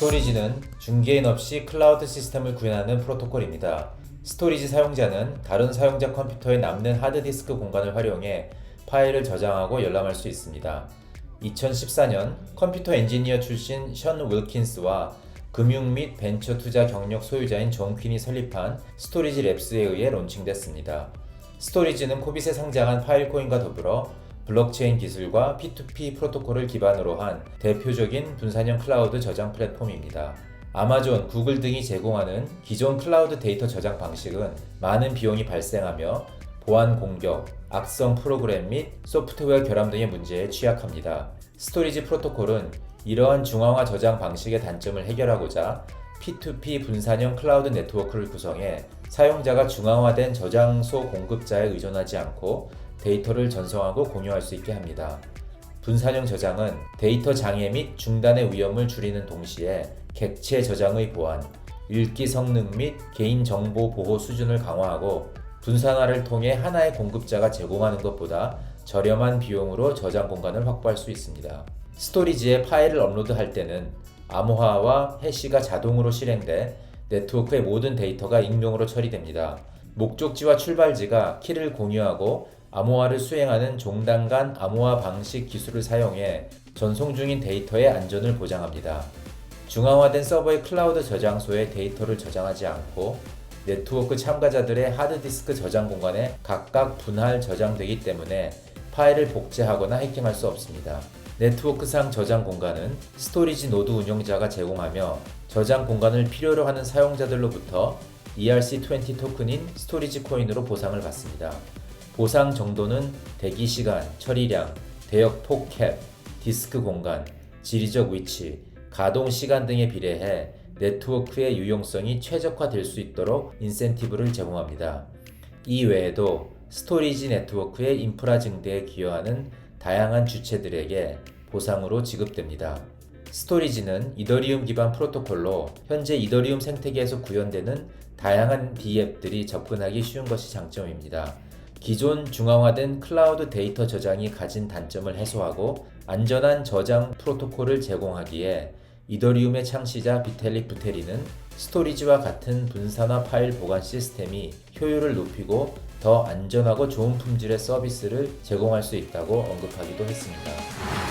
스토리지는 중개인 없이 클라우드 시스템을 구현하는 프로토콜입니다. 스토리지 사용자는 다른 사용자 컴퓨터에 남는 하드디스크 공간을 활용해 파일을 저장하고 열람할 수 있습니다. 2014년 컴퓨터 엔지니어 출신 션 윌킨스와 금융 및 벤처 투자 경력 소유자인 존 퀸이 설립한 스토리지 랩스에 의해 론칭됐습니다. 스토리지는 코빗에 상장한 파일코인과 더불어 블록체인 기술과 P2P 프로토콜을 기반으로 한 대표적인 분산형 클라우드 저장 플랫폼입니다. 아마존, 구글 등이 제공하는 기존 클라우드 데이터 저장 방식은 많은 비용이 발생하며 보안 공격, 악성 프로그램 및 소프트웨어 결함 등의 문제에 취약합니다. 스토리지 프로토콜은 이러한 중앙화 저장 방식의 단점을 해결하고자 P2P 분산형 클라우드 네트워크를 구성해 사용자가 중앙화된 저장소 공급자에 의존하지 않고 데이터를 전송하고 공유할 수 있게 합니다. 분산형 저장은 데이터 장애 및 중단의 위험을 줄이는 동시에 객체 저장의 보안, 읽기 성능 및 개인 정보 보호 수준을 강화하고 분산화를 통해 하나의 공급자가 제공하는 것보다 저렴한 비용으로 저장 공간을 확보할 수 있습니다. 스토리지에 파일을 업로드할 때는 암호화와 해시가 자동으로 실행돼 네트워크의 모든 데이터가 익명으로 처리됩니다. 목적지와 출발지가 키를 공유하고 암호화를 수행하는 종단 간 암호화 방식 기술을 사용해 전송 중인 데이터의 안전을 보장합니다. 중앙화된 서버의 클라우드 저장소에 데이터를 저장하지 않고 네트워크 참가자들의 하드디스크 저장 공간에 각각 분할 저장되기 때문에 파일을 복제하거나 해킹할 수 없습니다. 네트워크상 저장 공간은 스토리지 노드 운영자가 제공하며 저장 공간을 필요로 하는 사용자들로부터 ERC20 토큰인 스토리지 코인으로 보상을 받습니다. 보상 정도는 대기 시간, 처리량, 대역 폭캡, 디스크 공간, 지리적 위치, 가동 시간 등에 비례해 네트워크의 유용성이 최적화될 수 있도록 인센티브를 제공합니다. 이 외에도 스토리지 네트워크의 인프라 증대에 기여하는 다양한 주체들에게 보상으로 지급됩니다. 스토리지는 이더리움 기반 프로토콜로 현재 이더리움 생태계에서 구현되는 다양한 D앱들이 접근하기 쉬운 것이 장점입니다. 기존 중앙화된 클라우드 데이터 저장이 가진 단점을 해소하고 안전한 저장 프로토콜을 제공하기에 이더리움의 창시자 비텔릭 부테리는 스토리지와 같은 분산화 파일 보관 시스템이 효율을 높이고 더 안전하고 좋은 품질의 서비스를 제공할 수 있다고 언급하기도 했습니다.